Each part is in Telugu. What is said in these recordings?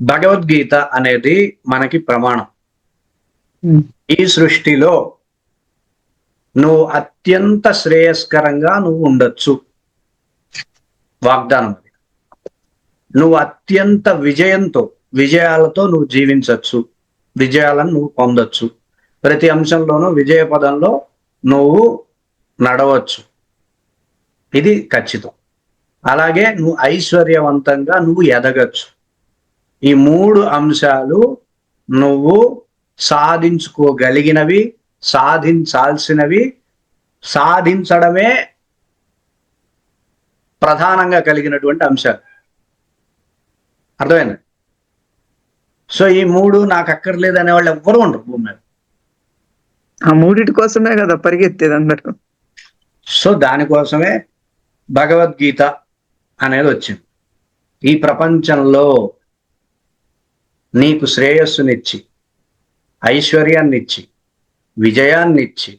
భగవద్గీత అనేది మనకి ప్రమాణం. ఈ సృష్టిలో నువ్వు అత్యంత శ్రేయస్కరంగా నువ్వు ఉండొచ్చు. వాగ్దానం అది. నువ్వు అత్యంత విజయంతో విజయాలతో నువ్వు జీవించవచ్చు విజయాలను నువ్వు పొందొచ్చు. ప్రతి అంశంలోనూ విజయ పదంలో నువ్వు నడవచ్చు. ఇది ఖచ్చితం. అలాగే నువ్వు ఐశ్వర్యవంతంగా నువ్వు ఎదగచ్చు. ఈ మూడు అంశాలు నువ్వు సాధించుకోగలిగినవి సాధించాల్సినవి సాధించడమే ప్రధానంగా కలిగినటువంటి అంశాలు. అర్థమైంది? సో ఈ మూడు నాకు అక్కర్లేదు అనే వాళ్ళు ఎవ్వరు ఉండరు భూమి మీద. ఆ మూడిటి కోసమే కదా పరిగెత్తేది అందరూ. సో దానికోసమే భగవద్గీత అనేది వచ్చింది. ఈ ప్రపంచంలో నీకు శ్రేయస్సునిచ్చి ఐశ్వర్యాన్నిచ్చి విజయాన్నిచ్చి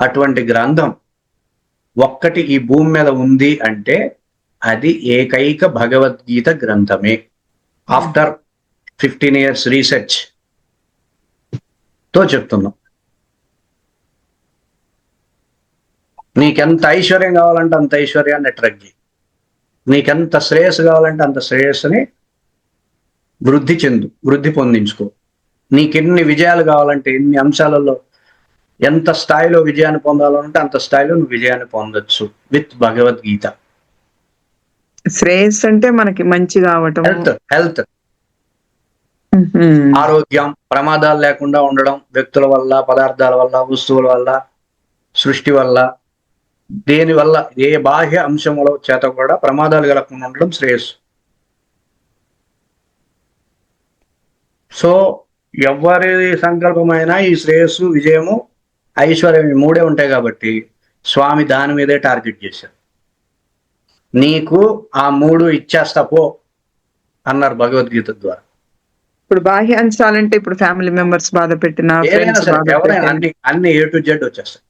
అటువంటి గ్రంథం ఒక్కటి ఈ భూమి మీద ఉంది అంటే అది ఏకైక భగవద్గీత గ్రంథమే. ఆఫ్టర్ ఫిఫ్టీన్ ఇయర్స్ రీసెర్చ్తో చెప్తున్నాం. నీకెంత ఐశ్వర్యం కావాలంటే అంత ఐశ్వర్యాన్ని అట్రాక్ట్ చేయి. నీకెంత శ్రేయస్సు కావాలంటే అంత శ్రేయస్సుని వృద్ధి చెందు వృద్ధి పొందించుకో. నీకెన్ని విజయాలు కావాలంటే ఎన్ని అంశాలలో ఎంత స్థాయిలో విజయాన్ని పొందాలంటే అంత స్థాయిలో నువ్వు విజయాన్ని పొందొచ్చు. విత్ భగవద్గీత. శ్రేయస్ అంటే మనకి మంచి కావటం. Health health. ఆరోగ్యం ప్రమాదాలు లేకుండా ఉండడం వ్యక్తుల వల్ల పదార్థాల వల్ల వస్తువుల వల్ల సృష్టి వల్ల దేని వల్ల ఏ బాహ్య అంశముల చేత కూడా ప్రమాదాలు కలగకుండా ఉండడం శ్రేయస్సు. సో ఎవరి సంకల్పమైనా ఈ శ్రేయస్సు విజయము ఐశ్వర్యం మూడే ఉంటాయి కాబట్టి స్వామి దాని మీదే టార్గెట్ చేశారు. నీకు ఆ మూడు ఇచ్చేస్తా పో అన్నారు భగవద్గీత ద్వారా. ఇప్పుడు బాహ్య అంశాలంటే ఇప్పుడు ఫ్యామిలీ మెంబర్స్ బాధ పెట్టిన అన్ని అన్ని ఏ టు జెడ్ వచ్చేస్తాయి.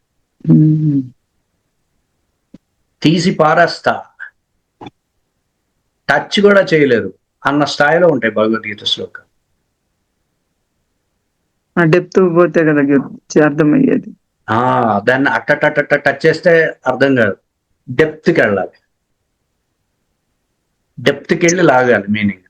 తీసి పారేస్తా. టచ్ కూడా చేయలేరు అన్న స్థాయిలో ఉంటాయి భగవద్గీత శ్లోకం. ఆ డెప్త్ పోతే కదా అర్థమయ్యేది. ఆ దాన్ని అట్టట టచ్ చేస్తే అర్థం కాదు. డెప్త్కి వెళ్ళాలి. డెప్త్కి వెళ్ళి లాగాలి మీనింగ్